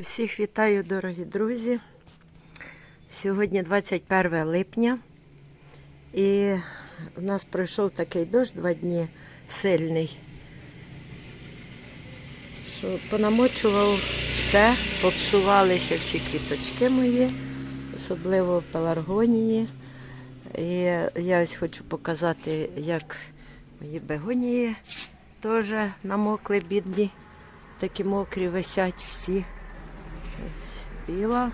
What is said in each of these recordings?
Усіх вітаю, дорогі друзі. Сьогодні 21 липня, і у нас пройшов такий дощ два дні сильний, що понамочував все, попсувалися всі квіточки мої, особливо пеларгонії. І я ось хочу показати, як мої бегонії теж намокли бідні. Такі мокрі висять всі. Ось біла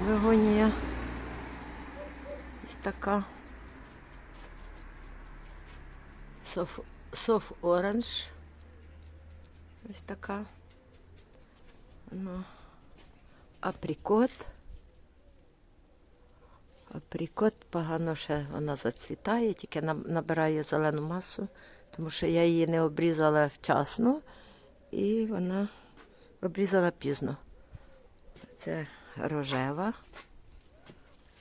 вигонія. Ось така. Соф, соф оранж. Ось така. Ну, априкот. Априкот погано ще вона зацвітає, тільки набирає зелену масу, тому що я її не обрізала вчасно і вона обрізала пізно. Це рожева.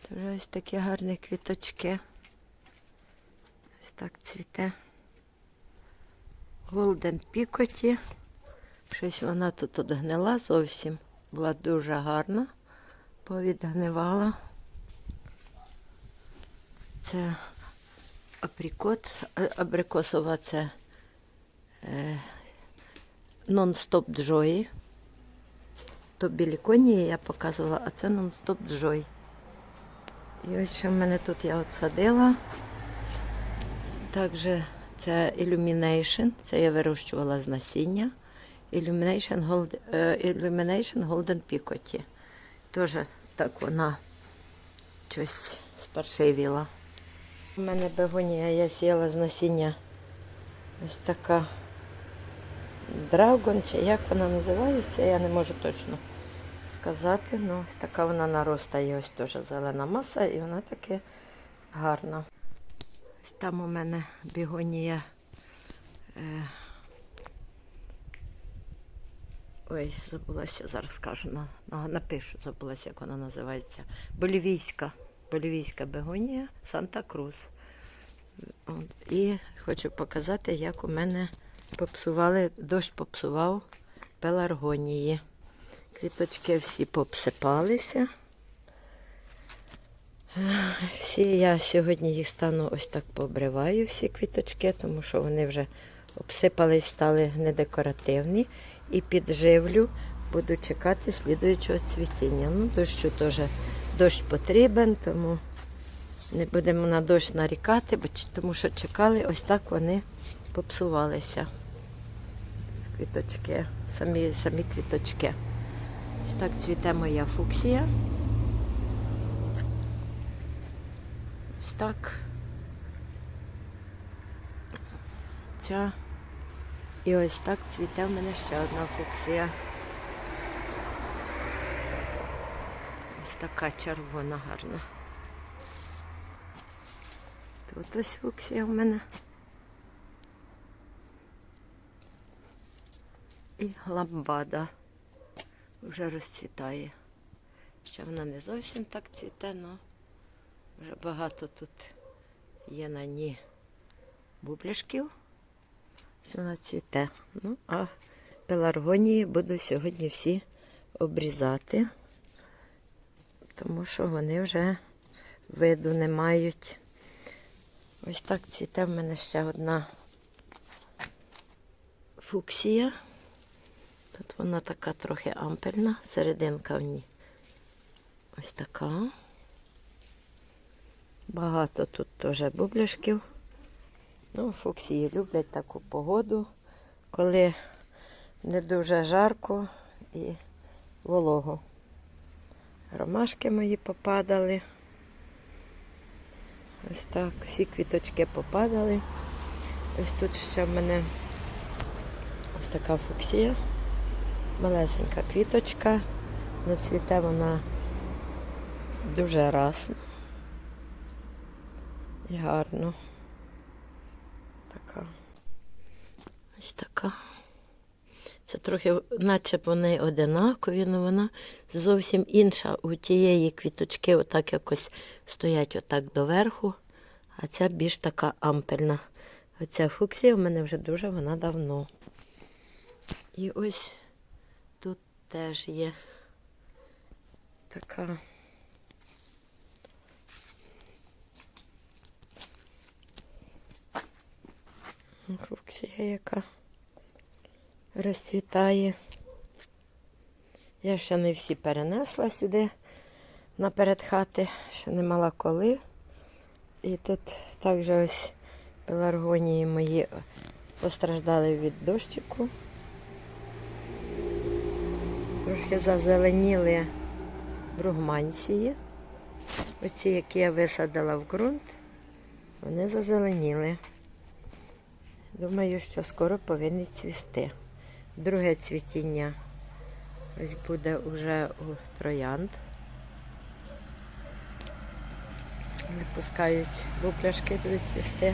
Це ось такі гарні квіточки. Ось так цвіте. Голден пікоті. Щось вона тут одгнила зовсім. Була дуже гарна, повідгнивала. Це априкот, абрикосова це е, нон-стоп джої. То білі коні я показувала, а це нон-стоп джой. І ось що в мене тут я от садила. Також це Illumination, це я вирощувала з насіння. Illumination, Gold, е, Illumination Golden Picot. Теж так вона щось спаршивіла. У мене бегонія я сіяла з насіння. Ось така драгон, чи як вона називається, я не можу точно сказати. Ну, така вона наростає, ось теж зелена маса, і вона таки гарна. Ось там у мене бігонія. Е... Ой, забулася, зараз скажу, на, на, напишу, забулася, як вона називається. Болівійська. Болівійська бегонія Санта-Крус. І хочу показати, як у мене попсували, дощ попсував пеларгонії. Квіточки всі попсипалися. Всі я сьогодні їх стану ось так пообриваю, всі квіточки, тому що вони вже обсипались, стали недекоративні. І підживлю, буду чекати слідуючого цвітіння. Ну, дощу теж дощ потрібен, тому не будемо на дощ нарікати, тому що чекали, ось так вони попсувалися. Квіточки, самі, самі квіточки. Ось так цвіте моя фуксія. Ось так. Ця. І ось так цвіте в мене ще одна фуксія. Ось така червона гарна. Тут ось фуксія в мене. І ламбада вже розцвітає. Ще вона не зовсім так цвіте, але вже багато тут є на ній бубляшків. Ось вона цвіте. Ну, а пеларгонії буду сьогодні всі обрізати, тому що вони вже виду не мають. Ось так цвіте в мене ще одна фуксія. Тут вона така трохи ампельна, серединка в ній. Ось така. Багато тут теж бубляшків. Ну, фуксії люблять таку погоду, коли не дуже жарко і волого. Ромашки мої попадали. Ось так, всі квіточки попадали. Ось тут ще в мене ось така фуксія. Малесенька квіточка. Ну, цвіте вона дуже расно. І гарно. Така. Ось така. Це трохи, наче вони одинакові, але вона зовсім інша. У тієї квіточки отак якось стоять отак доверху, а ця більш така ампельна. Оця фуксія в мене вже дуже вона давно. І ось теж є така. Фуксія яка розцвітає. Я ще не всі перенесла сюди наперед хати, ще не мала коли. І тут також ось пеларгонії мої постраждали від дощику. Трохи зазеленіли бругманції. Оці, які я висадила в ґрунт, вони зазеленіли. Думаю, що скоро повинні цвісти. Друге цвітіння ось буде уже у троянд. Випускають бупляшки, будуть цвісти.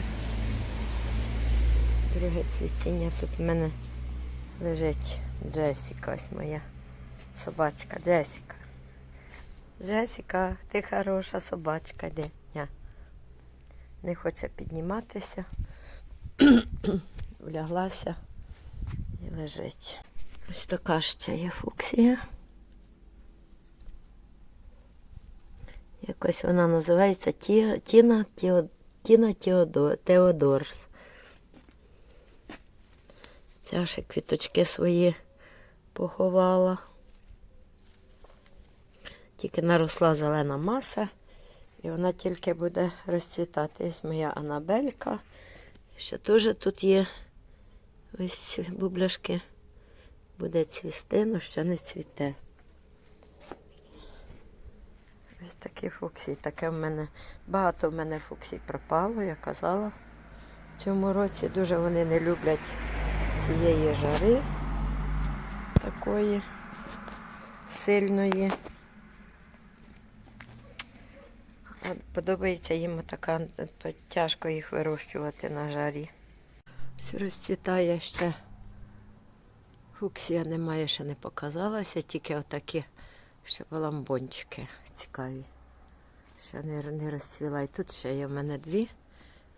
Друге цвітіння. Тут в мене лежить Джесіка, ось моя собачка. Джесіка. Джесіка, ти хороша собачка, де? Не хоче підніматися. Вляглася і лежить. Ось така ще є фуксія. Якось вона називається Ті- Тіна, Тіна Теодо- Теодорс. Ця ще квіточки свої поховала. Тільки наросла зелена маса, і вона тільки буде розцвітати. Ось моя Анабелька. Ще теж тут є ось бубляшки. Буде цвісти, але ще не цвіте. Ось такі фуксії. Таке в мене багато в мене фуксій пропало, я казала. В цьому році дуже вони не люблять цієї жари такої сильної. Подобається їм така, то тяжко їх вирощувати на жарі. Все розцвітає ще. Фуксія немає, ще не показалася, тільки отакі ще ламбончики цікаві. Ще не, не розцвіла. І тут ще є в мене дві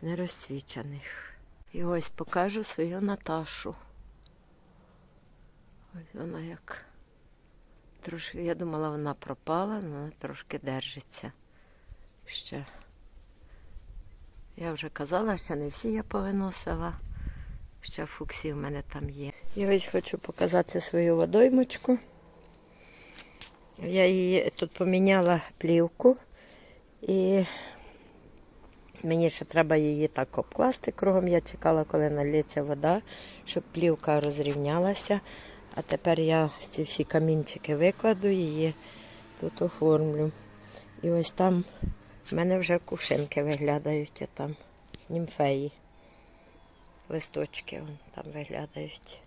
нерозцвічених. І ось покажу свою Наташу. Ось вона як трошки, я думала, вона пропала, але вона трошки держиться. Ще. Я вже казала, що не всі я повиносила. Ще фуксі в мене там є. І ось хочу показати свою водоймочку. Я її тут поміняла плівку і мені ще треба її так обкласти кругом. Я чекала, коли налється вода, щоб плівка розрівнялася. А тепер я ці всі камінчики викладу її тут оформлю. І ось там в мене вже кувшинки виглядають, там німфеї. Листочки вон там виглядають.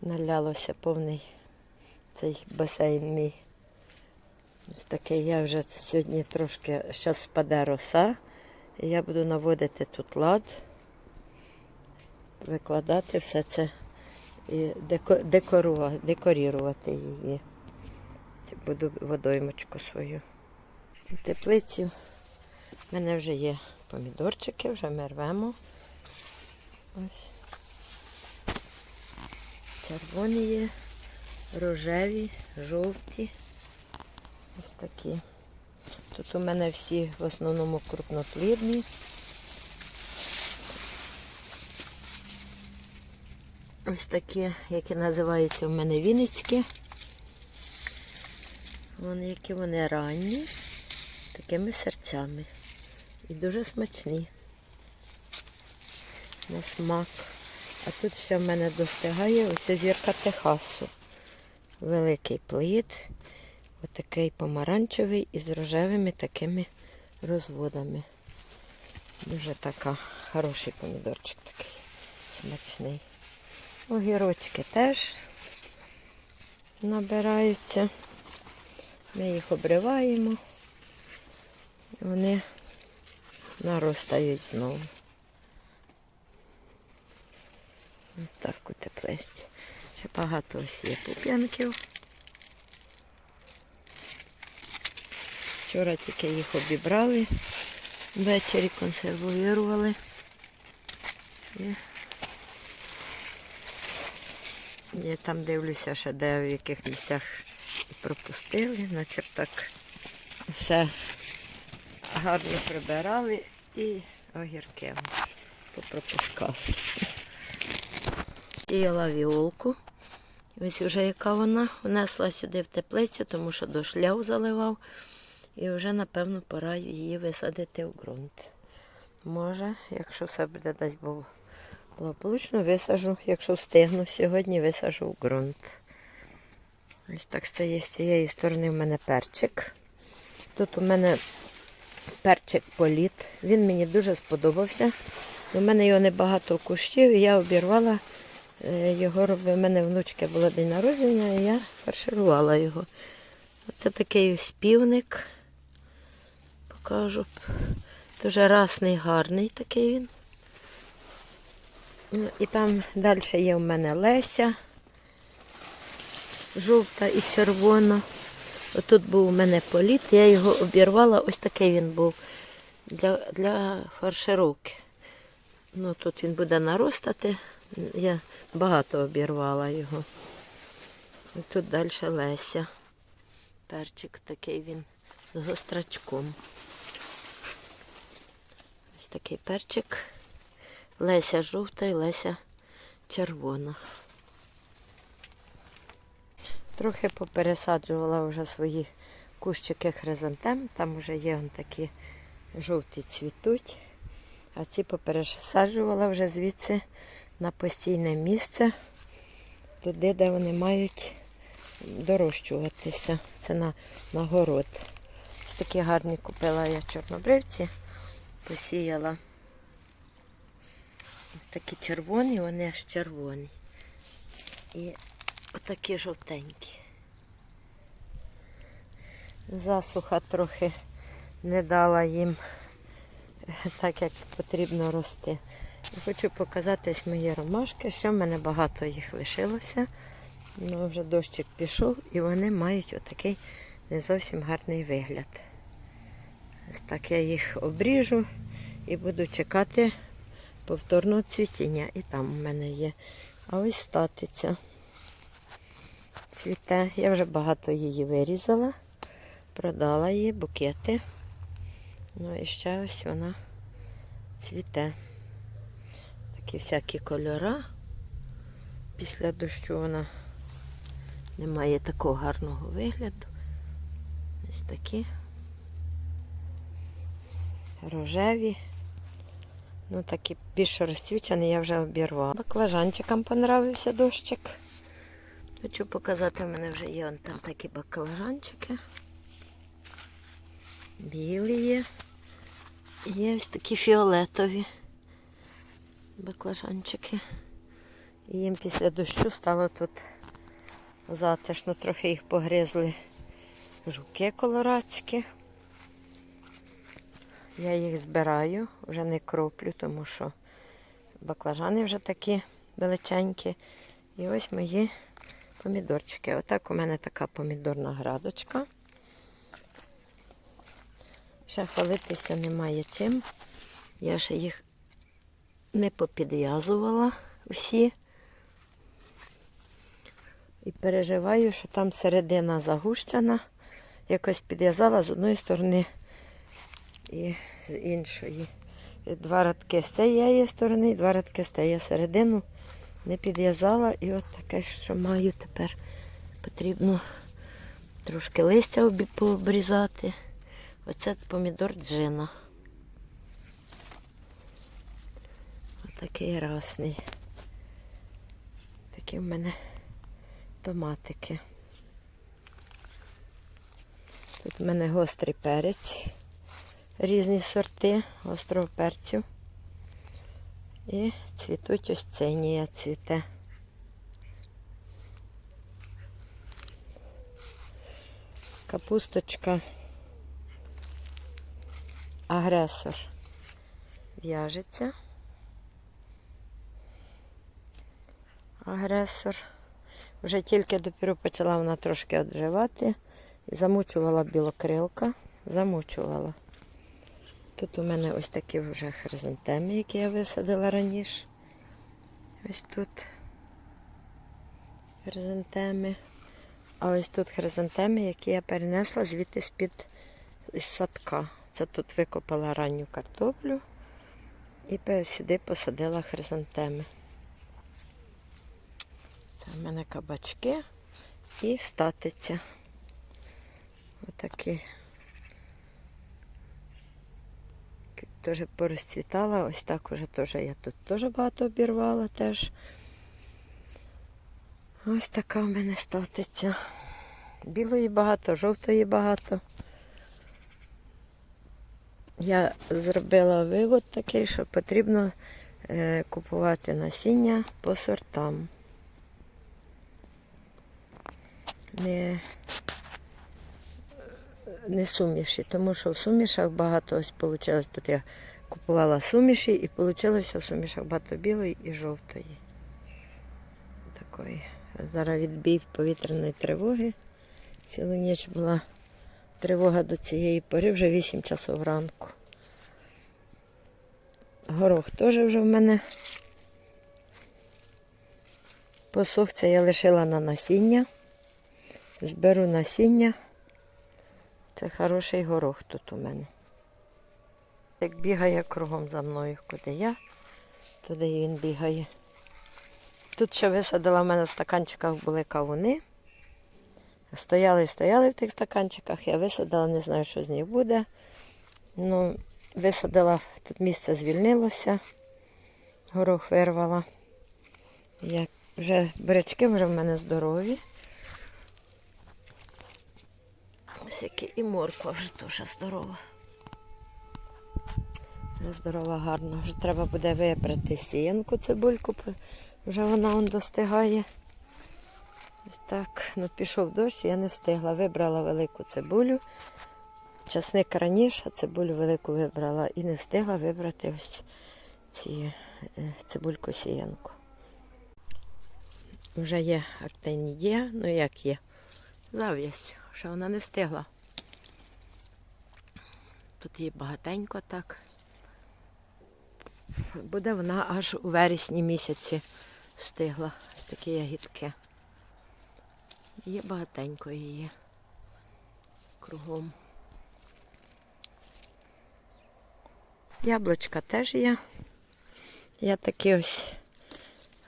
Налялося повний цей басейн мій. Ось такий я вже сьогодні трошки зараз спаде роса. І я буду наводити тут лад, викладати все це і деко- декорувати, декорувати її. Буду водоймочку свою. У теплиці в мене вже є помідорчики, вже ми рвемо. Ось. Червоні є, рожеві, жовті. Ось такі. Тут у мене всі в основному крупноплідні. Ось такі, які називаються в мене Вінницькі. Вони які вони ранні, такими серцями. І дуже смачні. На смак. А тут ще в мене достигає ось зірка Техасу. Великий плід. Отакий помаранчевий із рожевими такими розводами. Дуже така хороший помідорчик такий. Смачний. Огірочки теж набираються. Ми їх обриваємо. Вони наростають знову. Ось так у теплиці. Ще багато ось є пуп'янків. Вчора тільки їх обібрали, ввечері консервували. І Я там дивлюся, ще де в яких місцях пропустили, наче так все гарно прибирали і огірки попропускали. Сіяла віолку. Ось вже яка вона внесла сюди в теплицю, тому що дощ ляв заливав. І вже, напевно, пора її висадити в ґрунт. Може, якщо все буде дасть Бог благополучно, висажу, якщо встигну сьогодні, висажу в ґрунт. Ось так стає з цієї сторони в мене перчик. Тут у мене перчик політ. Він мені дуже сподобався. У мене його небагато кущів, і я обірвала е, його. У мене внучки було день народження, і я фарширувала його. Оце такий співник. Покажу. Дуже расний, гарний такий він. Ну, І там далі є в мене Леся. Жовта і червона. Отут був у мене політ, я його обірвала, ось такий він був для, для фаршировки. Ну, тут він буде наростати. Я багато обірвала його. І тут далі Леся. Перчик такий він з гострачком. Ось такий перчик. Леся жовта і Леся червона. Трохи попересаджувала вже свої кущики хризантем. Там вже є он такі жовті цвітуть. А ці попересаджувала вже звідси на постійне місце, туди, де вони мають дорощуватися. Це на, на город. Ось такі гарні купила я чорнобривці, посіяла. Ось такі червоні, вони аж червоні. І отакі жовтенькі. Засуха трохи не дала їм так, як потрібно рости. Хочу показати мої ромашки, що в мене багато їх лишилося. Ну, вже дощик пішов і вони мають отакий не зовсім гарний вигляд. Ось так я їх обріжу і буду чекати повторного цвітіння. І там у мене є. А ось статиця. Цвіте. Я вже багато її вирізала, продала її, букети. Ну і ще ось вона цвіте. Такі всякі кольора. Після дощу вона не має такого гарного вигляду. Ось такі рожеві. Ну, такі більш розцвічені я вже обірвала. Баклажанчикам понравився дощик. Хочу показати, в мене вже є вон там такі баклажанчики. Білі є. Є ось такі фіолетові баклажанчики. І їм після дощу стало тут затишно, трохи їх погризли жуки колорадські. Я їх збираю, вже не кроплю, тому що баклажани вже такі величенькі. І ось мої помідорчики. Отак у мене така помідорна градочка. Ще хвалитися немає чим. Я ще їх не попідв'язувала всі. І переживаю, що там середина загущена. Якось підв'язала з одної сторони і з іншої. Два радки з цієї сторони, і два радки з тієї середину не підв'язала. І от таке, що маю тепер потрібно трошки листя пообрізати. Оце помідор джина. Отакий расний. Такі в мене томатики. Тут в мене гострий перець, різні сорти гострого перцю. І цвітуть ось цинія цвіте. Капусточка. Агресор в'яжеться. Агресор. Вже тільки допіру почала вона трошки відживати. І замучувала білокрилка. Замучувала. Тут у мене ось такі вже хризантеми, які я висадила раніше. Ось тут. хризантеми. А ось тут хризантеми, які я перенесла звідти з-під садка. Це тут викопала ранню картоплю і сюди посадила хризантеми. Це в мене кабачки і статиця. Отакі. Теж порозцвітала, ось так уже теж я тут теж багато обірвала теж. Ось така в мене статиця. Білої багато, жовтої багато. Я зробила вивод такий, що потрібно е, купувати насіння по сортам. Не, не суміші, тому що в сумішах багато ось вийшло. Тут я купувала суміші і вийшло в сумішах багато білої і жовтої. Такої. Зараз відбій повітряної тривоги. Цілу ніч була тривога до цієї пори, вже 8 часов ранку. Горох теж вже в мене посох. Це я лишила на насіння. Зберу насіння. Це хороший горох тут у мене. Як бігає кругом за мною, куди я, туди він бігає. Тут ще висадила в мене в стаканчиках були кавуни. Стояли, і стояли в тих стаканчиках, я висадила, не знаю, що з них буде. Ну, висадила, тут місце звільнилося, горох вирвала. Я вже бурячки вже в мене здорові. Ось які і морква вже теж здорова. Здорова, гарна. Вже треба буде вибрати сіянку цибульку, вже вона он достигає. Ось так. Ну, пішов дощ, я не встигла. Вибрала велику цибулю. Часник раніше, цибулю велику вибрала і не встигла вибрати ось ці е, цибульку сіянку. Вже є актинідія, ну як є. Зав'язь, ще вона не встигла. Тут її багатенько так. Буде вона аж у вересні місяці стигла. Ось такі ягідки. Є багатенько її кругом. Яблучка теж є. Я такі ось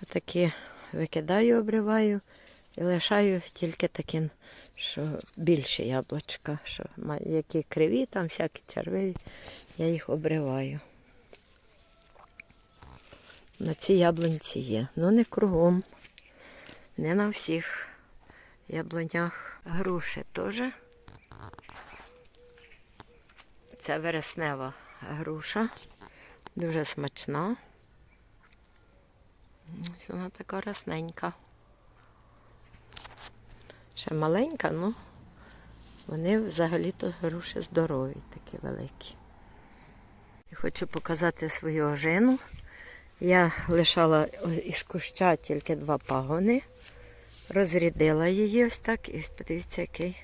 такі викидаю, обриваю і лишаю тільки такі, що більші яблучка, що які криві, там всякі червиві, я їх обриваю. На цій яблунці є. Ну не кругом, не на всіх яблунях. Груші теж. Це вереснева груша. Дуже смачна. Ось вона така росненька. Ще маленька, ну вони взагалі-то груші здорові, такі великі. І хочу показати свою ожину. Я лишала із куща тільки два пагони, розрядила її ось так, і подивіться, який,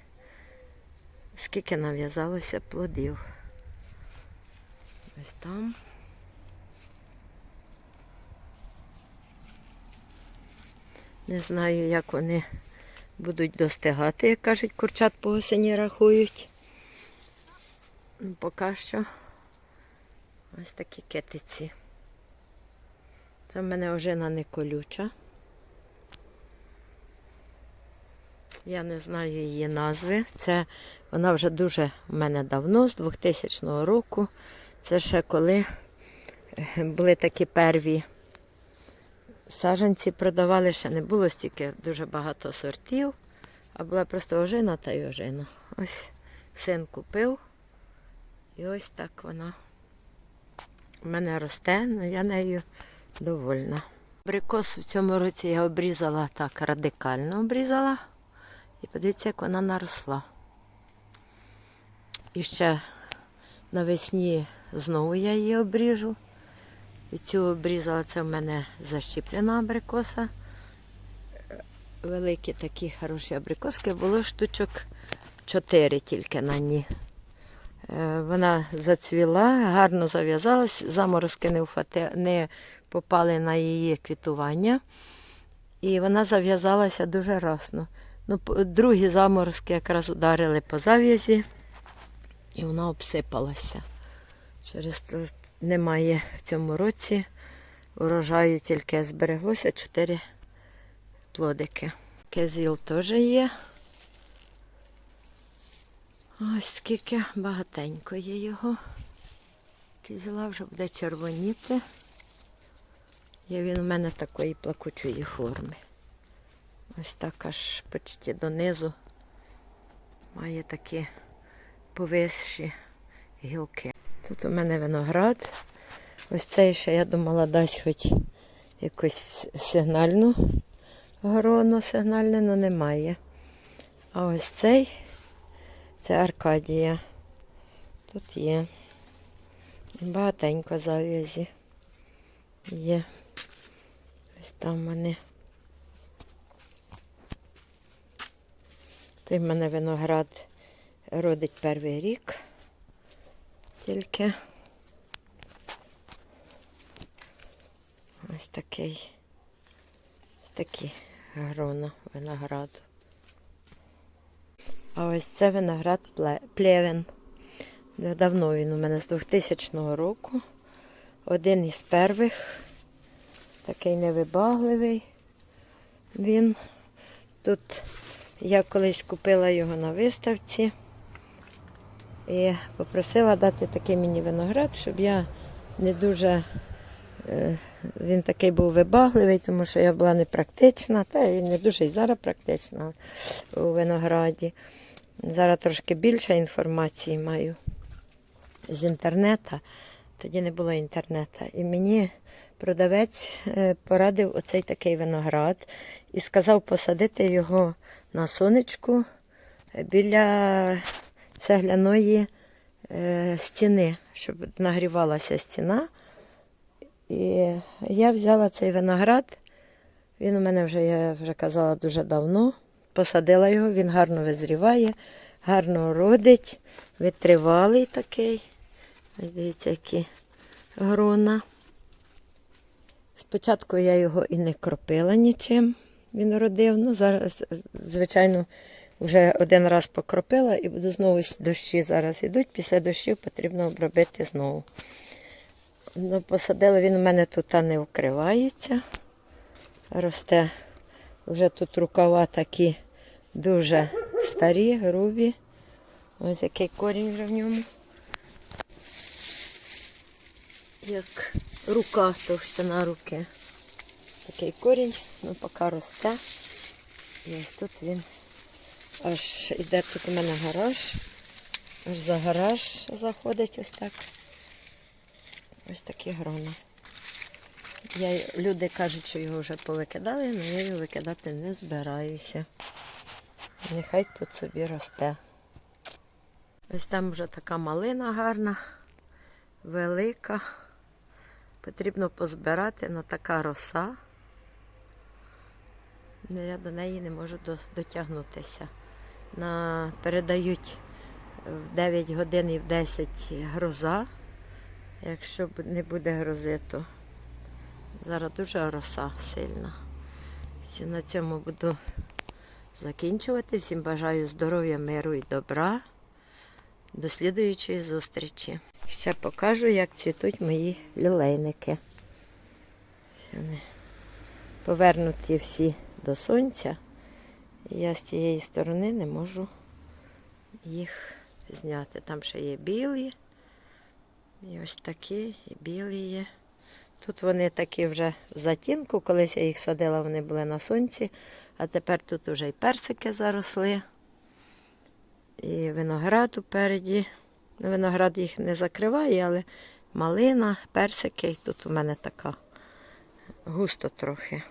скільки нав'язалося плодів. Ось там. Не знаю, як вони будуть достигати, як кажуть, курчат по осені рахують. Ну, Поки що ось такі китиці. Це в мене ожина не колюча. Я не знаю її назви. Це вона вже дуже в мене давно, з 2000 року. Це ще коли були такі перві саджанці продавали, ще не було стільки дуже багато сортів, а була просто ожина та й ожина. Ось син купив. І ось так вона в мене росте, але я нею довольна. Абрикос в цьому році я обрізала так радикально обрізала. І подивіться, як вона наросла. І ще навесні знову я її обріжу. І цю обрізала, це в мене защіплена абрикоса. Великі такі хороші абрикоски, було штучок 4 тільки на ній. Е, Вона зацвіла, гарно зав'язалась, заморозки не, вхвати, не попали на її квітування. І вона зав'язалася дуже расно. Ну, другі заморозки якраз ударили по зав'язі, і вона обсипалася. Через немає в цьому році урожаю, тільки збереглося чотири плодики. Кезіл теж є. Ось скільки багатенько є його. Кізіла вже буде червоніти. Є він у мене такої плакучої форми. Ось так аж почти донизу має такі повисші гілки. Тут у мене виноград. Ось цей ще я думала дасть хоч якусь сигнальну грону, сигнальне, але немає. А ось цей це Аркадія. Тут є. Багатенько зав'язі. Є. Ось там вони. Той в мене виноград родить перший рік. Тільки ось такий. Ось такі грона винограду. А ось це виноград плевен. Давно він у мене з 2000 року. Один із перших. Такий невибагливий. Він тут я колись купила його на виставці і попросила дати такий мені виноград, щоб я не дуже. е, Він такий був вибагливий, тому що я була непрактична, та і не дуже і зараз практична у винограді. Зараз трошки більше інформації маю з інтернету. Тоді не було інтернету. І мені продавець е, порадив оцей такий виноград і сказав посадити його на сонечку біля цегляної е, стіни, щоб нагрівалася стіна. І я взяла цей виноград. Він у мене вже, я вже казала, дуже давно. Посадила його, він гарно визріває, гарно родить, витривалий такий. Ось дивіться, які грона. Спочатку я його і не кропила нічим. Він родив. Ну, зараз, звичайно, вже один раз покропила і буду знову дощі зараз йдуть. Після дощів потрібно обробити знову. Ну, посадила він у мене тут не вкривається. Росте. Вже тут рукава такі дуже старі, грубі. Ось який корінь вже в ньому. Як рука товщина руки. Такий корінь, ну поки росте. І ось тут він аж іде тут у мене гараж. Аж за гараж заходить ось так. Ось такі грони. Я, люди кажуть, що його вже повикидали, але я його викидати не збираюся. Нехай тут собі росте. Ось там вже така малина гарна, велика. Потрібно позбирати, але така роса. Я до неї не можу дотягнутися. На, передають в 9 годин і в 10 гроза. Якщо не буде грози, то зараз дуже роса сильна. На цьому буду закінчувати. Всім бажаю здоров'я, миру і добра. До слідуючої зустрічі. Ще покажу, як цвітуть мої люлейники. Вони повернуті всі до сонця. Я з цієї сторони не можу їх зняти. Там ще є білі. І ось такі, і білі є. Тут вони такі вже в затінку. Колись я їх садила, вони були на сонці, а тепер тут вже і персики заросли. І виноград упереді. Ну, Виноград їх не закриває, але малина, персики. Тут у мене така густо трохи.